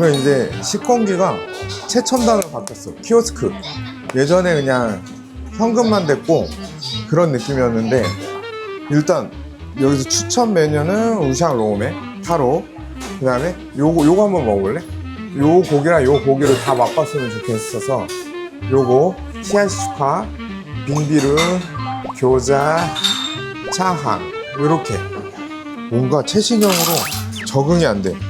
그러면 이제 식권기가 최첨단으로 바뀌었어. 키오스크. 예전에 그냥 현금만 됐고 그런 느낌이었는데 일단 여기서 추천 메뉴는 우샹 로메 타로 그 다음에 요거 요거 한번 먹어볼래? 요 고기랑 요 고기를 다 맛봤으면 좋겠어서 요거 티아시추카 빙비르 교자 차항 이렇게 뭔가 최신형으로 적응이 안 돼.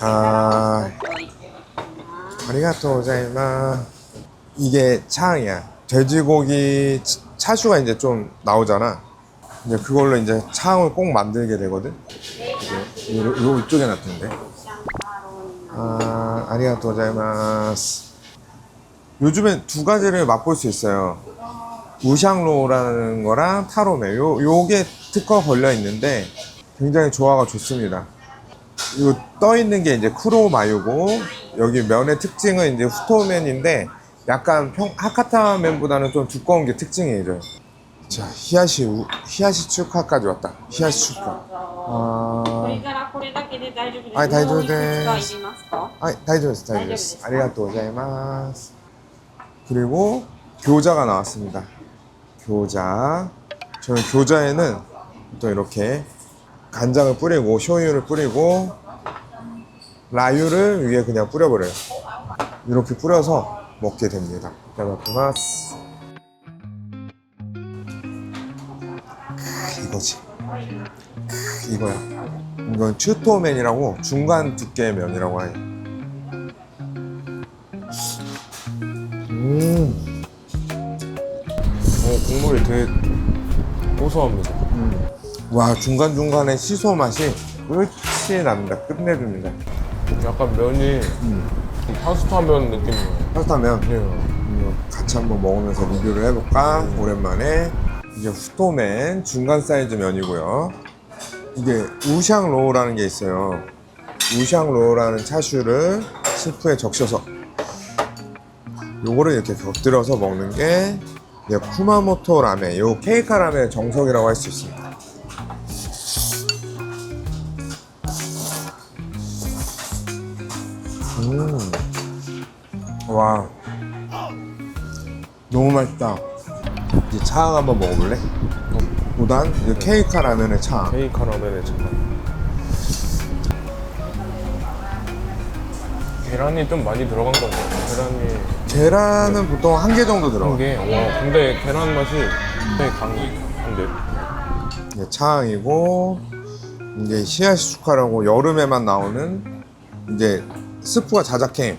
아, 아리가또 고자이마. 이게 창이야. 돼지고기 차슈가 이제 좀 나오잖아. 이제 그걸로 이제 창을 꼭 만들게 되거든. 요, 요 이쪽에 놨던데. 아, 아리가또 고자이마스. 요즘엔 두 가지를 맛볼 수 있어요. 우샹로라는 거랑 타로메. 요, 요게 특허 걸려 있는데, 굉장히 조화가 좋습니다 요 떠 있는 게 이제 쿠로마유고 여기 면의 특징은 이제 후토면인데 약간 평 하카타면보다는 좀 두꺼운 게 특징이죠. 자 히야시 우, 히야시 축하까지 왔다. 히야시 축하. こ 아, れからこれだけで大丈夫ですはい大丈夫ですもういくつかいりますか 아, 다이조스, 다이조스. 다이조스. 아리가또 고자이마스. 그리고 교자가 나왔습니다. 교자. 저는 교자에는 또 이렇게 간장을 뿌리고 쇼유를 뿌리고 라유를 위에 그냥 뿌려버려요. 이렇게 뿌려서 먹게 됩니다. 야마쿠마스. 크, 이거지. 크, 이거야. 이건 츄토맨이라고 중간 두께의 면이라고 해요. 음, 어, 국물이 되게 고소합니다. 와 중간 중간에 시소 맛이 끝이 납니다. 끝내줍니다. 약간 면이 좀 파스타면 느낌이에요. 파스타면 예. 음, 같이 한번 먹으면서 리뷰를 해볼까? 오랜만에 이게 후토맨 중간 사이즈 면이고요. 이게 우샹 로우라는 게 있어요. 우샹 로우라는 차슈를 스프에 적셔서 요거를 이렇게 곁들여서 먹는 게 쿠마모토 라멘, 요 케이카 라멘의 정석이라고 할 수 있습니다. 음, 와, 너무 맛있다. 이제 차항 한번 먹어볼래? 보단 이제 케이카 라면의 차항. 케이크 라면에 잠깐. 계란이 좀 많이 들어간 거 같아요. 계란이 계란은 보통 한 개 정도 들어가. 한 개. 와, 근데 계란 맛이 굉장히 강한데. 이게 차항이고 이게 시야시추카라고 여름에만 나오는 이제 스프가 자작해.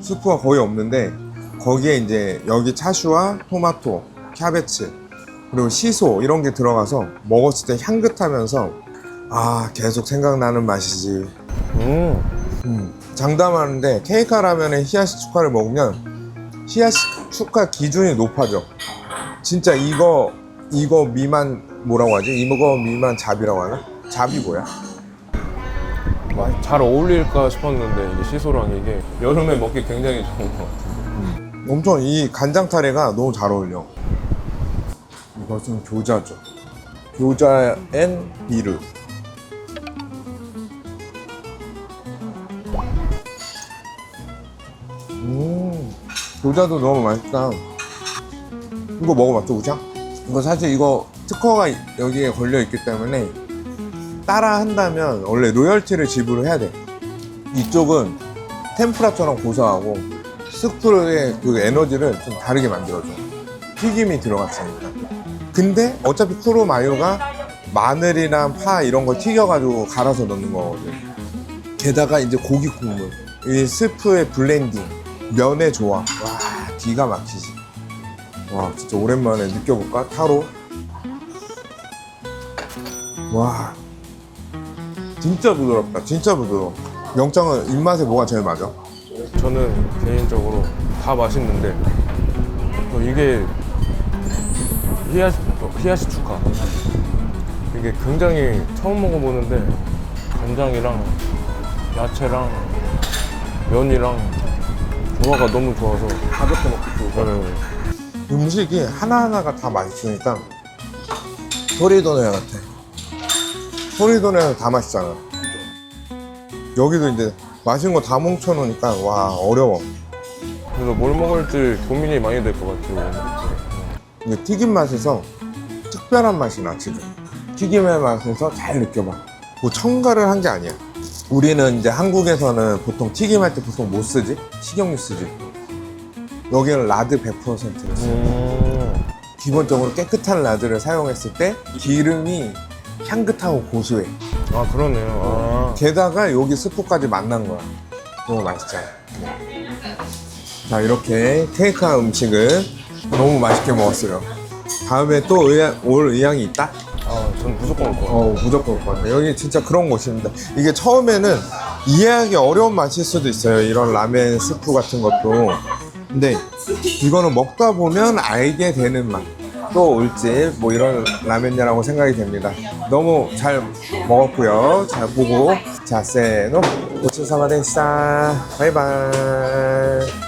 스프가 거의 없는데 거기에 이제 여기 차슈와 토마토, 캬베츠 그리고 시소 이런 게 들어가서 먹었을 때 향긋하면서 아 계속 생각나는 맛이지. 음. 음, 장담하는데 케이카 라면에 히야시 축카를 먹으면 히야시 축카 기준이 높아져. 진짜 이거 이거 미만 뭐라고 하지? 이거 미만 잡이라고 하나? 잡이 뭐야? 맛- 잘 어울릴까 싶었는데 이게 시소랑 이게 여름에 먹기 굉장히 좋은 것 같아요. 엄청 이 간장 타레가 너무 잘 어울려. 이것은 교자죠. 교자 앤 비르. 음, 교자도 너무 맛있다. 이거 먹어봤죠, 우장? 이거 사실 이거 특허가 여기에 걸려 있기 때문에 따라 한다면 원래 로열티를 지불을 해야 돼. 이쪽은 템프라처럼 고소하고 스프의 그 에너지를 좀 다르게 만들어줘. 튀김이 들어갔으니까. 근데 어차피 쿠로 마요가 마늘이랑 파 이런 걸 튀겨가지고 갈아서 넣는 거거든. 게다가 이제 고기 국물, 이 스프의 블렌딩, 면의 조화. 와, 기가 막히지. 와, 진짜 오랜만에 느껴볼까? 타로. 와, 진짜 부드럽다. 진짜 부드러워. 영장은 입맛에 뭐가 제일 맞아? 저는 개인적으로 다 맛있는데 또 이게 히야시, 히야시 추카 이게 굉장히 처음 먹어보는데 간장이랑 야채랑 면이랑 조화가 너무 좋아서 가볍게 먹기 좋고 네. 음식이 하나하나가 다 맛있으니까 토리도네 같아. 토리도네는 다 맛있잖아. 여기도 이제 맛있는 거다 뭉쳐놓으니까 와 어려워. 그래서 뭘 먹을지 고민이 많이 될 것 같아요 이게 튀김 맛에서 특별한 맛이 나 지금. 튀김의 맛에서 잘 느껴봐. 뭐 첨가를 한 게 아니야. 우리는 이제 한국에서는 보통 튀김할 때 보통 뭐 쓰지? 식용유 쓰지. 여기는 라드 100%를 써. 음, 기본적으로 깨끗한 라드를 사용했을 때 기름이 향긋하고 고소해. 아 그러네요 게다가 여기 스프까지 만난 거야. 너무 맛있잖아. 자, 이렇게 테이크아웃 음식을 너무 맛있게 먹었어요. 다음에 또 의향, 올 의향이 있다? 아, 아 저는 무조건 올 거예요 어, 무조건 올 거야. 여기 진짜 그런 곳입니다. 이게 처음에는 이해하기 어려운 맛일 수도 있어요. 이런 라멘 스프 같은 것도. 근데 이거는 먹다 보면 알게 되는 맛. 또 올지 뭐 이런 라면이라고 생각이 됩니다. 너무 잘 먹었고요. 잘 보고 자, 세노 고추사마 데시다. 바이바이.